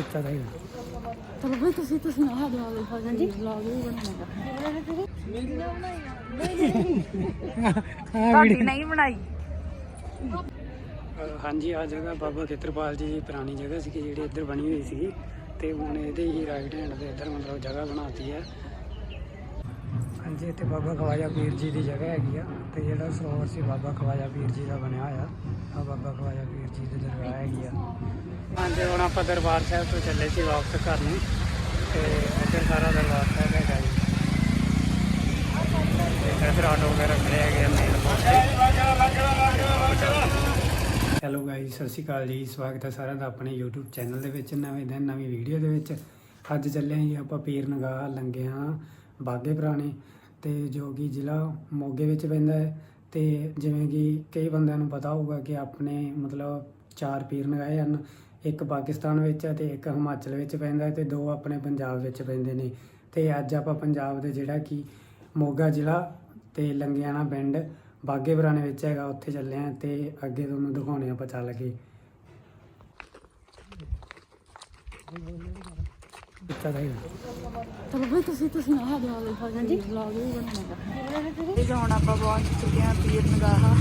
ਕੀਤਾ ਦਾ ਚਲੋ ਬਈ ਤੁਸੀਂ ਤੁਸੀਂ ਆਹ ਦਿਓ ਲੈ ਹਾਂ ਜੀ ਵਲੌਗ ਵੀ ਬਣਾਉਣਾ ਤੁਹਾਡੀ ਨਹੀਂ ਬਣਾਈ। ਹਾਂਜੀ ਆ ਜਗ੍ਹਾ ਬਾਬਾ ਖੇਤਰਪਾਲ ਜੀ ਦੀ ਪੁਰਾਣੀ ਜਗ੍ਹਾ ਸੀ ਜਿਹੜੀ ਇੱਧਰ ਬਣੀ ਹੋਈ ਸੀ ਤੇ ਹੁਣ ਇਹਦੇ ਹੀ ਰਾਈਟ ਹੈਂਡ ਦੇ ਇੱਧਰ ਮਤਲਬ ਜਗ੍ਹਾ ਬਣਾਤੀ ਹੈ। ਹਾਂਜੀ, ਇੱਥੇ ਬਾਬਾ ਖਵਾਜਾ ਪੀਰ ਜੀ ਦੀ ਜਗ੍ਹਾ ਹੈਗੀ ਆ ਤੇ ਜਿਹੜਾ ਸਰੋਵਰ ਸੀ ਬਾਬਾ ਖਵਾਜਾ ਪੀਰ ਜੀ ਦਾ ਬਣਿਆ ਹੋਇਆ ਆ ਬਾਬਾ ਖਵਾਜਾ ਪੀਰ ਜੀ ਦੀ ਦਰਗਾਹ ਹੈਗੀ ਆ। ਹਾਂਜੀ, ਹੁਣ ਆਪਾਂ ਦਰਬਾਰ ਸਾਹਿਬ ਤੋਂ ਚੱਲੇ ਸੀ ਵਾਪਸ ਘਰ ਨੂੰ ਤੇ ਇੱਧਰ ਸਾਰਾ ਦਰਬਾਰ ਸਾਹਿਬ ਹੈਗਾ ਜੀ। ਤੇ ਇੱਧਰ ਆਟੋ ਵਗੈਰਾ ਖੜੇ ਹੈਗੇ ਆ ਮੇਨ ਹੈਲੋ ਗਾਇਸ ਸਤਿ ਸ਼੍ਰੀ ਅਕਾਲ ਜੀ। ਸਵਾਗਤ ਹੈ ਸਾਰਿਆਂ ਦਾ ਆਪਣੇ YouTube ਚੈਨਲ ਦੇ ਵਿੱਚ, ਨਵੇਂ ਦਿਨ, ਨਵੀਂ ਵੀਡੀਓ ਦੇ ਵਿੱਚ। ਅੱਜ ਚੱਲੇ ਹਾਂ ਜੀ ਆਪਾਂ ਪੀਰ ਨਗਾਹ ਲੰਗੇ ਹਾਂ ਬਾਗੇ ਪੁਰਾਣੇ। ਅਤੇ ਜੋ ਕਿ ਜ਼ਿਲ੍ਹਾ ਮੋਗੇ ਵਿੱਚ ਪੈਂਦਾ ਹੈ ਤੇ ਜਿਵੇਂ ਕਿ ਕਈ ਬੰਦਿਆਂ ਨੂੰ ਪਤਾ ਹੋਊਗਾ ਕਿ ਆਪਣੇ ਮਤਲਬ ਚਾਰ ਪੀਰ ਨਗਾਏ ਹਨ, ਇੱਕ ਪਾਕਿਸਤਾਨ ਵਿੱਚ ਹੈ ਤੇ ਇੱਕ ਹਿਮਾਚਲ ਵਿੱਚ ਪੈਂਦਾ ਹੈ ਤੇ ਦੋ ਆਪਣੇ ਪੰਜਾਬ ਵਿੱਚ ਪੈਂਦੇ ਨੇ। ਅਤੇ ਅੱਜ ਆਪਾਂ ਪੰਜਾਬ ਦੇ ਜਿਹੜਾ ਕਿ ਮੋਗਾ ਜ਼ਿਲ੍ਹਾ ਅਤੇ ਲੰਗਿਆਣਾ ਪਿੰਡ ਬਾਗੇ ਪੁਰਾਣੇ ਵਿੱਚ ਹੈਗਾ, ਉੱਥੇ ਚੱਲੇ ਆ ਤੇ ਅੱਗੇ ਤੁਹਾਨੂੰ ਦਿਖਾਉਣੇ ਆਪਾਂ ਚੱਲ ਕੇ। ਚਲੋ ਬਈ ਤੁਸੀਂ ਤੁਸੀਂ ਆਹ ਦਿਓ ਲੈ ਹਾਂ ਜੀ ਵਲੌਗ ਵੀ ਬਣਾਉਣਾ। ਇਹ ਹੁਣ ਆਪਾਂ ਪਹੁੰਚ ਚੁੱਕੇ ਹਾਂ ਪੀਰ ਨਗਾਹਾ।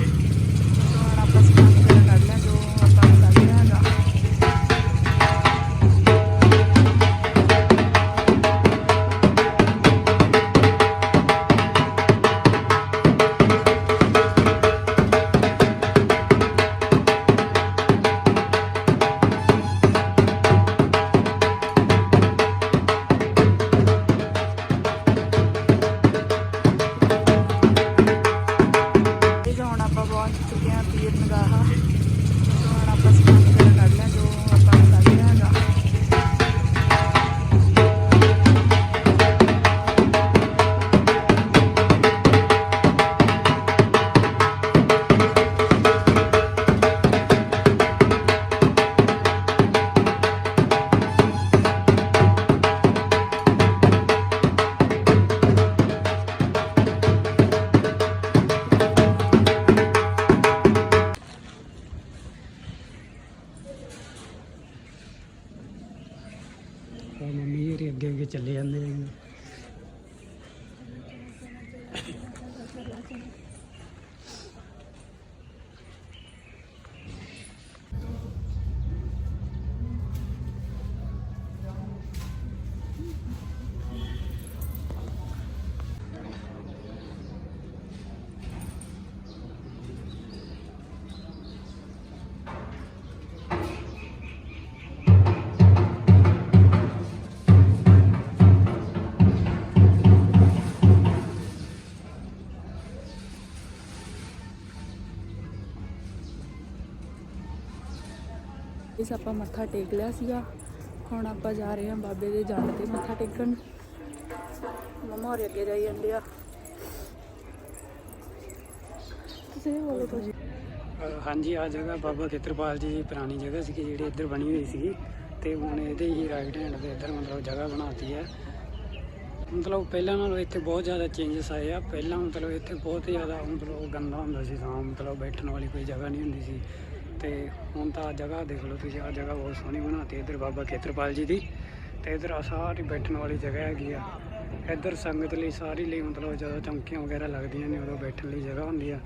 ਮੰਮੀ ਜੀ ਅੱਗੇ ਅੱਗੇ ਚੱਲੇ ਜਾਂਦੇ ਹੈਗੇ ਇਸ ਆਪਾਂ ਮੱਥਾ ਟੇਕ ਲਿਆ ਸੀਗਾ। ਹੁਣ ਆਪਾਂ ਜਾ ਰਹੇ ਹਾਂ ਬਾਬੇ ਦੇ ਜੰਡ ਤੇ ਮੱਥਾ ਟੇਕਣ। ਮਮਾ ਹੋਰ ਅੱਗੇ ਜਾਈ ਜਾਂਦੇ ਆ। ਤੁਸੀਂ ਬੋਲੋ ਤਾਂ ਹਾਂਜੀ ਆ ਜਗ੍ਹਾ ਬਾਬਾ ਖੇਤਰਪਾਲ ਜੀ ਦੀ ਪੁਰਾਣੀ ਜਗ੍ਹਾ ਸੀ ਜਿਹੜੀ ਇੱਧਰ ਬਣੀ ਹੋਈ ਸੀ ਤੇ ਹੁਣ ਇਹਦੇ ਹੀ ਰਾਈਟ ਹੈਂਡ ਦੇ ਇੱਧਰ ਮਤਲਬ ਜਗ੍ਹਾ ਬਣਾਤੀ ਹੈ। ਮਤਲਬ ਪਹਿਲਾਂ ਨਾਲੋਂ ਇੱਥੇ ਬਹੁਤ ਜ਼ਿਆਦਾ ਚੇਂਜਸ ਆਏ ਆ। ਪਹਿਲਾਂ ਮਤਲਬ ਇੱਥੇ ਬਹੁਤ ਜ਼ਿਆਦਾ ਮਤਲਬ ਗੰਦਾ ਹੁੰਦਾ ਸੀ ਤਾਂ ਮਤਲਬ ਬੈਠਣ ਵਾਲੀ ਕੋਈ ਜਗ੍ਹਾ ਨਹੀਂ ਹੁੰਦੀ ਸੀ। ਤੇ ਹੁਣ ਤਾਂ ਜਗ੍ਹਾ ਦੇਖ ਲਓ ਤੁਸੀਂ ਆ ਜਗ੍ਹਾ ਬਹੁਤ ਸੋਹਣੀ ਬਣਾਤੀ ਇੱਧਰ ਬਾਬਾ ਖੇਤਰਪਾਲ ਜੀ ਦੀ। ਤੇ ਇੱਧਰ ਆ ਸਾਰੀ ਬੈਠਣ ਵਾਲੀ ਜਗ੍ਹਾ ਹੈਗੀ ਆ। ਇੱਧਰ ਸੰਗਤ ਲਈ ਸਾਰੀ ਲਈ ਮਤਲਬ ਜਦੋਂ ਚੌਂਕੀਆਂ ਵਗੈਰਾ ਲੱਗਦੀਆਂ ਨੇ, ਉਦੋਂ ਬੈਠਣ ਲਈ ਜਗ੍ਹਾ ਹੁੰਦੀ ਆ।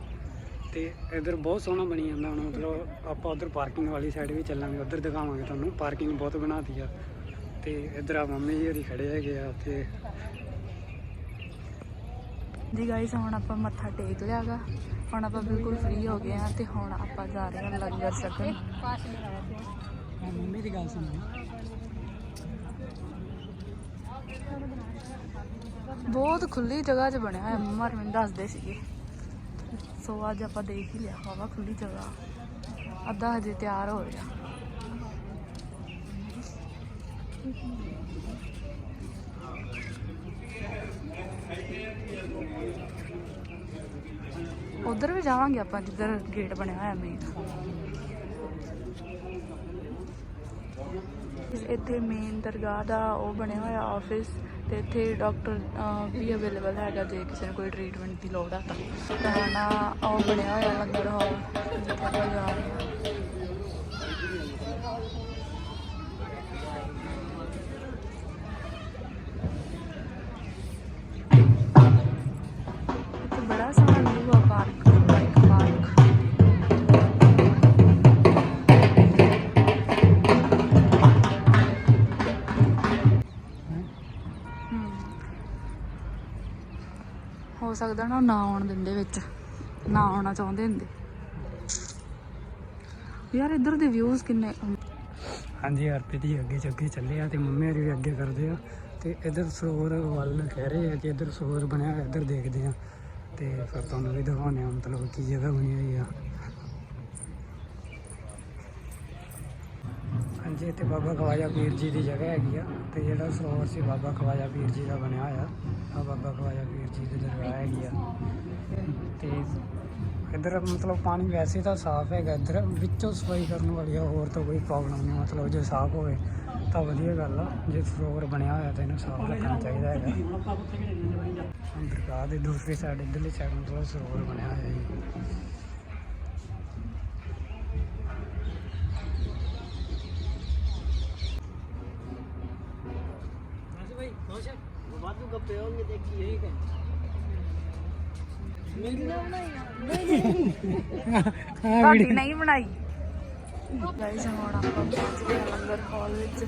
ਤੇ ਇਧਰ ਬਹੁਤ ਸੋਹਣਾ ਬਣੀ ਜਾਂਦਾ ਹੁਣ, ਮਤਲਬ ਆਪਾਂ ਉਧਰ ਪਾਰਕਿੰਗ ਵਾਲੀ ਸਾਈਡ ਵੀ ਚੱਲਾਂਗੇ, ਉਧਰ ਦਿਖਾਵਾਂਗੇ ਤੁਹਾਨੂੰ। ਪਾਰਕਿੰਗ ਬਹੁਤ ਬਣਾਤੀ ਆ। ਤੇ ਇਧਰ ਆ ਮੰਮੀ ਜੀ ਹੋਰੀ ਖੜੇ ਹੈਗੇ ਆ ਤੇ ਜੀ ਗਾਇਸ ਹੁਣ ਆਪਾਂ ਮੱਥਾ ਟੇਕ ਲਿਆਗਾ। ਹੁਣ ਆਪਾਂ ਬਿਲਕੁਲ ਫ੍ਰੀ ਹੋ ਗਏ ਆ ਤੇ ਹੁਣ ਆਪਾਂ ਜਾ ਰਹੇ ਹਾਂ ਲੰਗਰ ਛਕਣ। ਮੰਮੀ ਦੀ ਗੱਲ ਸੁਣੋ। ਬਹੁਤ ਖੁੱਲੀ ਜਗ੍ਹਾ 'ਚ ਬਣਿਆ ਹੋਇਆ ਮੰਮਾ ਮੈਨੂੰ ਦੱਸਦੇ ਸੀਗੇ। ਸੋ ਅੱਜ ਆਪਾਂ ਦੇਖ ਹੀ ਲਿਆ ਹਵਾ ਖੁੱਲੀ ਜਗ੍ਹਾ। ਅੱਧਾ ਹਜੇ ਤਿਆਰ ਹੋ ਰਿਹਾ। ਉਧਰ ਵੀ ਜਾਵਾਂਗੇ ਆਪਾਂ, ਜਿੱਧਰ ਗੇਟ ਬਣਿਆ ਹੋਇਆ ਮੇਨ ਇੱਥੇ ਮੇਨ ਦਰਗਾਹ ਦਾ ਉਹ ਬਣਿਆ ਹੋਇਆ ਆਫਿਸ ਤੇ ਇੱਥੇ ਡਾਕਟਰ ਵੀ ਅਵੇਲੇਬਲ ਹੈਗਾ, ਜੇ ਕਿਸੇ ਨੂੰ ਕੋਈ ਟ੍ਰੀਟਮੈਂਟ ਦੀ ਲੋੜ ਆ ਤਾਂ। ਤਾਂ ਨਾ ਉਹ ਬਣਿਆ ਹੋਇਆ ਲੰਗਰ ਹਾਲ ਜਿੱਥੇ ਆਪਾਂ ਜਾ ਰਹੇ ਹਾਂ। ਹੋ ਸਕਦਾ ਨਾ ਨਾ ਆਉਣ ਦਿੰਦੇ ਵਿੱਚ। ਨਾ ਆਉਣਾ ਚਾਹੁੰਦੇ ਹੁੰਦੇ। ਯਾਰ ਇੱਧਰ ਦੇ ਵਿਊਜ਼ ਕਿੰਨੇ ਹਾਂਜੀ ਹਰਪ੍ਰੀਤ ਜੀ, ਅੱਗੇ ਚ ਚੱਲੇ ਆ ਤੇ ਮੰਮੀ ਹੋਰੀ ਵੀ ਅੱਗੇ ਕਰਦੇ ਆ। ਤੇ ਇੱਧਰ ਸਰੋਵਰ ਵੱਲ ਕਹਿ ਰਹੇ ਆ ਕਿ ਇਧਰ ਸਰੋਵਰ ਬਣਿਆ ਹੋਇਆ, ਇੱਧਰ ਦੇਖਦੇ ਆ। ਤੇ ਫਿਰ ਤੁਹਾਨੂੰ ਵੀ ਦਿਖਾਉਂਦੇ ਆ, ਮਤਲਬ ਕੀ ਜਗ੍ਹਾ ਬਣੀ ਹੋਈ ਆ। ਹਾਂਜੀ, ਇੱਥੇ ਬਾਬਾ ਖਵਾਜਾ ਪੀਰ ਜੀ ਦੀ ਜਗ੍ਹਾ ਹੈਗੀ ਆ ਤੇ ਜਿਹੜਾ ਸਰੋਵਰ ਸੀ ਬਾਬਾ ਖਵਾਜਾ ਪੀਰ ਜੀ ਦਾ ਬਣਿਆ ਹੋਇਆ ਆ ਬਾਬਾ ਖਵਾਜਾ ਪੀਰ ਜੀ ਦੀ ਦਰਗਾਹ ਹੈਗੀ ਆ। ਤੇ ਇੱਧਰ ਮਤਲਬ ਪਾਣੀ ਵੈਸੇ ਤਾਂ ਸਾਫ਼ ਹੈਗਾ, ਇੱਧਰ ਵਿੱਚੋਂ ਸਫ਼ਾਈ ਕਰਨ ਵਾਲੀ ਆ, ਹੋਰ ਤਾਂ ਕੋਈ ਪ੍ਰੋਬਲਮ ਨਹੀਂ, ਮਤਲਬ ਜੇ ਸਾਫ਼ ਹੋਵੇ ਤਾਂ ਵਧੀਆ ਗੱਲ ਆ, ਜੇ ਸਰੋਵਰ ਬਣਿਆ ਹੋਇਆ ਤਾਂ ਇਹਨੂੰ ਸਾਫ਼ ਰੱਖਣਾ ਚਾਹੀਦਾ ਹੈਗਾ। ਦਰਗਾਹ ਦੇ ਦੂਸਰੀ ਸਾਈਡ ਇੱਧਰਲੀ ਸਾਈਡ ਮਤਲਬ ਸਰੋਵਰ ਬਣਿਆ ਹੋਇਆ ਹੈ ਤੁਹਾਡੀ ਨਹੀਂ ਬਣਾਈ। ਗਾਇਸ ਹੁਣ ਆਪਾਂ ਪਹੁੰਚ ਗਏ ਹਾਂ ਲੰਗਰ ਹਾਲ ਵਿੱਚ। ਇਹ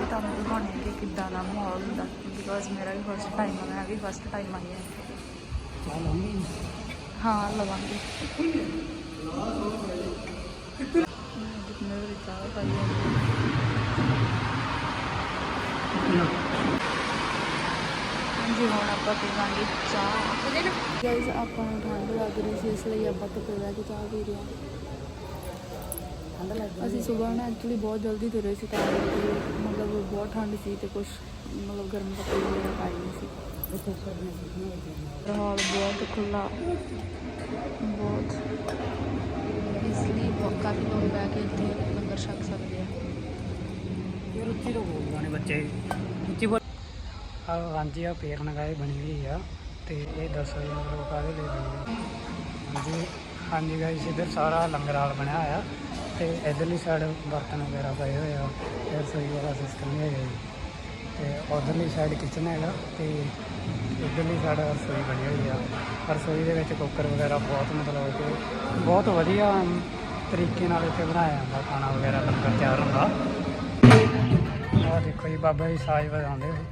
ਤੁਹਾਨੂੰ ਦਿਖਾਉਣੇ ਕਿ ਕਿੱਦਾਂ ਦਾ ਮਾਹੌਲ ਹੁੰਦਾ। ਬਿਕੋਜ਼ ਮੇਰਾ ਵੀ ਫਸਟ ਟਾਈਮ ਆ ਮੈਂ ਵੀ ਫਸਟ ਟਾਈਮ ਆਈ ਹਾਂ। ਹਾਂ ਲਵਾਂਗੇ। ਜਿੰਨੇ ਵੀ ਚਾਹ ਪਾਈ ਹੈ ਹਾਂਜੀ ਹੁਣ ਆਪਾਂ ਪੀਵਾਂਗੇ ਚਾਹ। ਗਾਇਸ ਆਪਾਂ ਨੂੰ ਠੰਡ ਲੱਗ ਰਹੀ ਸੀ ਇਸ ਲਈ ਆਪਾਂ ਧੁੱਪੇ ਬਹਿ ਕੇ ਚਾਹ ਪੀ ਰਹੇ ਹਾਂ। ਅਸੀਂ ਸਵੇਰ ਨਾਲ ਐਕਚੁਅਲੀ ਬਹੁਤ ਜਲਦੀ ਤੁਰੇ ਸੀ ਤਾਂ ਕਰਕੇ ਮਤਲਬ ਬਹੁਤ ਠੰਡ ਸੀ ਤੇ ਕੁਝ ਮਤਲਬ ਗਰਮ ਕੱਪੜੇ ਵਗੈਰਾ ਪਾਏ ਨਹੀਂ ਸੀ। ਹਾਲ ਬਹੁਤ ਖੁੱਲਾ ਬਹੁਤ। ਇਸ ਲਈ ਬਹੁਤ ਕਾਫੀ ਲੋਕ ਬਹਿ ਕੇ ਇੱਥੇ ਲੰਗਰ ਛਕ ਸਕਦੇ ਆ। ਯਾਰ ਉੱਚੀ ਤੋਂ ਬੋਲਦੇ ਨੇ ਬੱਚੇ। ਉੱਚੀ ਬੋਲ ਆ ਹਾਂਜੀ ਆ ਪੇਰ ਨਗਾਏ ਬਣੀ ਹੋਈ ਆ ਤੇ ਇਹ ਦੱਸੋ ਜੀ ਮਤਲਬ ਕਾਹਦੇ ਲਈ ਬਣੀ ਹਾਂਜੀ ਹਾਂਜੀ ਗਾਇਸ ਇੱਧਰ ਸਾਰਾ ਲੰਗਰ ਹਾਲ ਬਣਿਆ ਹੋਇਆ ਤੇ ਇਧਰਲੀ ਸਾਈਡ ਬਰਤਨ ਵਗੈਰਾ ਪਏ ਹੋਏ ਆ ਤੇ ਰਸੋਈ ਵਾਲਾ ਸਿਸਟਮ ਨਹੀਂ ਹੈਗਾ ਜੀ। ਤੇ ਉਧਰਲੀ ਸਾਈਡ ਕਿਚਨ ਹੈਗਾ ਤੇ ਇੱਧਰਲੀ ਸਾਈਡ ਰਸੋਈ ਬਣੀ ਹੋਈ ਆ। ਰਸੋਈ ਦੇ ਵਿੱਚ ਕੁੱਕਰ ਵਗੈਰਾ ਬਹੁਤ ਮਤਲਬ ਕਿ ਬਹੁਤ ਵਧੀਆ ਤਰੀਕੇ ਨਾਲ ਇੱਥੇ ਬਣਾਇਆ ਜਾਂਦਾ, ਖਾਣਾ ਵਗੈਰਾ ਲੰਗਰ ਤਿਆਰ ਹੁੰਦਾ। ਆਹ ਦੇਖੋ ਜੀ, ਬਾਬਾ ਜੀ ਸਾਜ ਵਜਾਉਂਦੇ ਹੋਏ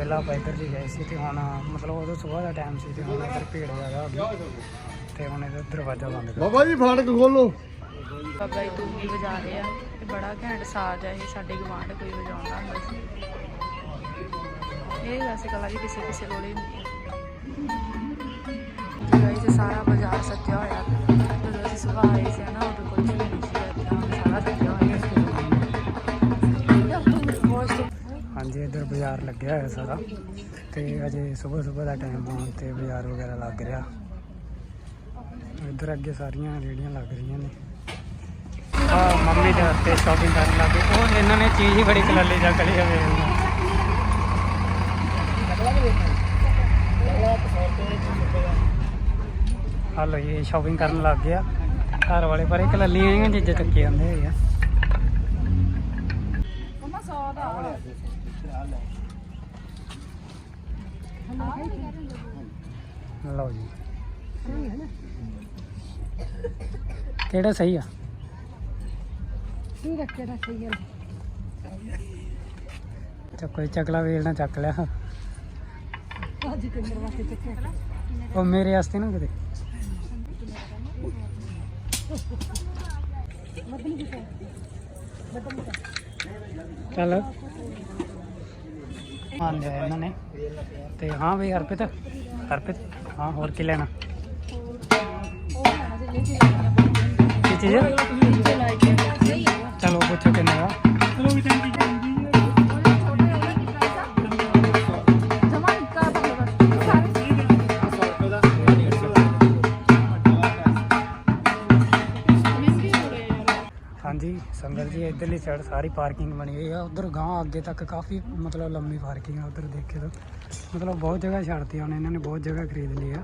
ਪਹਿਲਾਂ ਆਪਾਂ ਇੱਧਰ ਜੀ ਗਏ ਸੀ ਤੇ ਹੁਣ ਮਤਲਬ ਉਦੋਂ ਸਵੇਰ ਦਾ ਟਾਈਮ ਸੀ ਤੇ ਹੁਣ ਇੱਧਰ ਭੀੜ ਜ਼ਿਆਦਾ ਹੋ ਗਈ। ਤੇ ਹੁਣ ਇਹਦਾ ਦਰਵਾਜ਼ਾ ਬੰਦ ਕਰ। ਬਾਬਾ ਜੀ ਫਾਟਕ ਖੋਲੋ। ਬਾਬਾ ਜੀ ਤੂੰ ਵਜਾ ਰਹੇ? ਆ ਤੇ ਬੜਾ ਘੈਂਟ ਸਾਜ਼ ਆ ਇਹ ਸਾਡੇ ਗਵਾਂਢ ਕੋਈ ਵਜਾਉਂਦਾ ਹੁੰਦਾ ਸੀ। ਇਹ ਵੈਸੇ ਕਲਾ ਵੀ ਕਿਸੇ ਕਿਸੇ ਕੋਲ ਹੀ ਹੁੰਦੀ ਹੈ। ਗਾਇਸ ਸਾਰਾ ਬਾਜ਼ਾਰ ਸੱਜਿਆ ਹੋਇਆ। ਜਦੋਂ ਅਸੀਂ ਸਵੇਰ ਆਏ ਸੀ ਲੱਗਿਆ ਹੋਇਆ ਸਾਰਾ। ਤੇ ਅਜੇ ਸਵੇਰ ਸਵੇਰ ਦਾ ਟਾਈਮ ਹੋਣ ਤੇ ਬਾਜ਼ਾਰ ਵਗੈਰਾ ਲੱਗ ਰਿਹਾ। ਇੱਧਰ ਅੱਗੇ ਸਾਰੀਆਂ ਰੇੜੀਆਂ ਲੱਗ ਰਹੀਆਂ ਨੇ। ਆ ਮੰਮੀ ਦੇ ਹੱਥੇ ਸ਼ਾਪਿੰਗ ਕਰਨ ਲੱਗੇ ਉਹ ਇਹਨਾਂ ਨੇ ਚੀਜ਼ ਹੀ ਬੜੀ ਕਲਾਲੀ ਚੱਕ ਲਈ ਹੋਵੇ ਹਲੋ ਇਹ ਸ਼ਾਪਿੰਗ ਕਰਨ ਲੱਗ ਗਿਆ। ਘਰ ਵਾਲੇ ਪਰ ਇਹ ਕਲਾਲੀਆਂ ਜਿਹੀਆਂ ਚੀਜ਼ਾਂ ਚੱਕੇ ਜਾਂਦੇ ਹੈਗੇ ਆ ਲਓ ਜੀ। ਕਿਹੜਾ ਸਹੀ ਆ? ਠੀਕ ਕਿਹੜਾ ਸਹੀ ਹੈ ਚੱਕੋ ਚਕਲਾ ਵੇਲ ਨਾ ਚੱਕ ਲਿਆ। ਅੱਜ ਤੇ ਮੇਰੇ ਵਾਸਤੇ ਚੱਕੇ ਉਹ ਮੇਰੇ ਵਾਸਤੇ ਨਾ ਕਿਤੇ। ਚੱਲ। ਮੰਨ ਲਿਆ ਇਹਨਾਂ ਨੇ। ਤੇ ਹਾਂ ਵੀ ਹਰਪਿਤ ਹਰਪਿਤ ਹਾਂ ਹੋਰ ਕੀ ਲੈਣਾ? ਕੀ ਚੀਜ਼? ਚਲੋ ਪੁੱਛੋ ਕਿੰਨੇ ਦਾ। ਜਮਾ ਜੀ, ਇਧਰਲੀ ਸਾਈਡ ਸਾਰੀ ਪਾਰਕਿੰਗ ਬਣੀ ਹੋਈ ਆ। ਉਧਰ ਗਾਂ ਅੱਗੇ ਤੱਕ ਕਾਫੀ, ਮਤਲਬ ਲੰਮੀ ਪਾਰਕਿੰਗ ਆ ਉਧਰ ਦੇਖੇ ਤਾਂ। ਮਤਲਬ ਬਹੁਤ ਜਗ੍ਹਾ ਛੱਡਤੀ ਹੁਣ ਇਹਨਾਂ ਨੇ ਬਹੁਤ ਜਗ੍ਹਾ ਖਰੀਦ ਲਈ ਆ।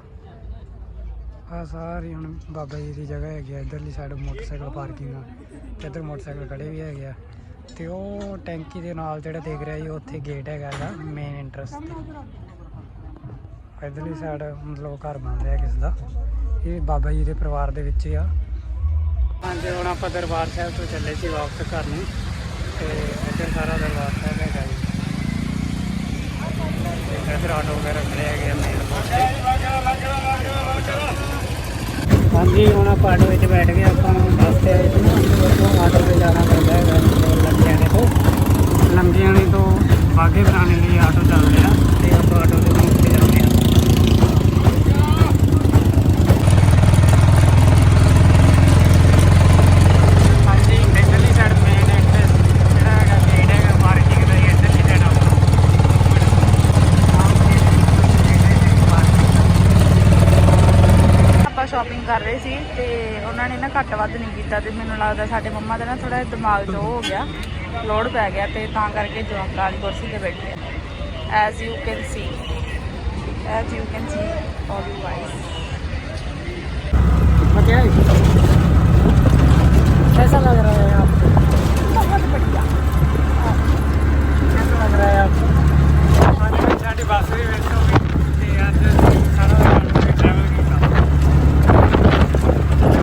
ਆ ਸਾਰੀ ਹੁਣ ਬਾਬਾ ਜੀ ਦੀ ਜਗ੍ਹਾ ਹੈਗੀ ਆ, ਇਧਰਲੀ ਸਾਈਡ ਮੋਟਰਸਾਈਕਲ ਪਾਰਕਿੰਗ ਆ। ਤੇ ਇੱਧਰ ਮੋਟਰਸਾਈਕਲ ਖੜੇ ਵੀ ਹੈਗੇ ਆ। ਤੇ ਉਹ ਟੈਂਕੀ ਦੇ ਨਾਲ ਜਿਹੜਾ ਦੇਖ ਰਿਹਾ ਜੀ, ਉੱਥੇ ਗੇਟ ਹੈਗਾ ਇਹਦਾ ਮੇਨ ਇੰਟਰਸ ਤੇ। ਇਧਰਲੀ ਸਾਈਡ ਮਤਲਬ ਘਰ ਬਣ ਰਿਹਾ ਕਿਸ ਦਾ। ਇਹ ਬਾਬਾ ਜੀ ਦੇ ਪਰਿਵਾਰ ਦੇ ਵਿੱਚ ਆ। ਹਾਂਜੀ, ਹੁਣ ਆਪਾਂ ਦਰਬਾਰ ਸਾਹਿਬ ਤੋਂ ਚੱਲੇ ਸੀ ਵਾਪਸ ਘਰ ਨੂੰ ਤੇ ਇੱਧਰ ਸਾਰਾ ਦਰਬਾਰ ਸਾਹਿਬ ਹੈਗਾ ਜੀ। ਤੇ ਇੱਧਰ ਆਟੋ ਵਗੈਰਾ ਖੜੇ ਹੈਗੇ ਆ ਮੇਨ ਰੋਡ ਹਾਂਜੀ, ਹੁਣ ਆਪਾਂ ਆਟੋ ਵਿੱਚ ਬੈਠ ਗਏ, ਆਪਾਂ ਬੱਸ ਤੇ ਆਏ ਸੀ ਨਾ, ਉੱਥੋਂ ਆਟੋ ਤੇ ਜਾਣਾ ਪੈਂਦਾ ਹੈਗਾ ਲੰਗਿਆਣੇ ਤੋਂ। ਲੰਗਿਆਣੇ ਤੋਂ ਬਾਗੇ ਬਣਾਉਣੇ ਲਈ ਆਟੋ ਚੱਲ ਰਿਹਾ ਤੇ ਆਪਾਂ ਆਟੋ ਦੇ ਨਾਲ ਉੱਥੇ ਜਾਂਦੇ ਕੀਤਾ ਤੇ ਮੈਨੂੰ ਲੱਗਦਾ ਸਾਡੇ ਮੰਮਾ ਦਾ ਨਾ ਥੋੜਾ ਦਿਮਾਗ ਚ ਹੋ ਗਿਆ ਲੋਡ ਪੈ ਗਿਆ ਤੇ ਤਾਂ ਕਰਕੇ ਜਵਾਕ ਵਾਲੀ ਕੁਰਸੀ ਤੇ ਬੈਠੇ as you can see as you can see all you guys ਹੈ। ਐਸਾ ਲੱਗ ਵੀ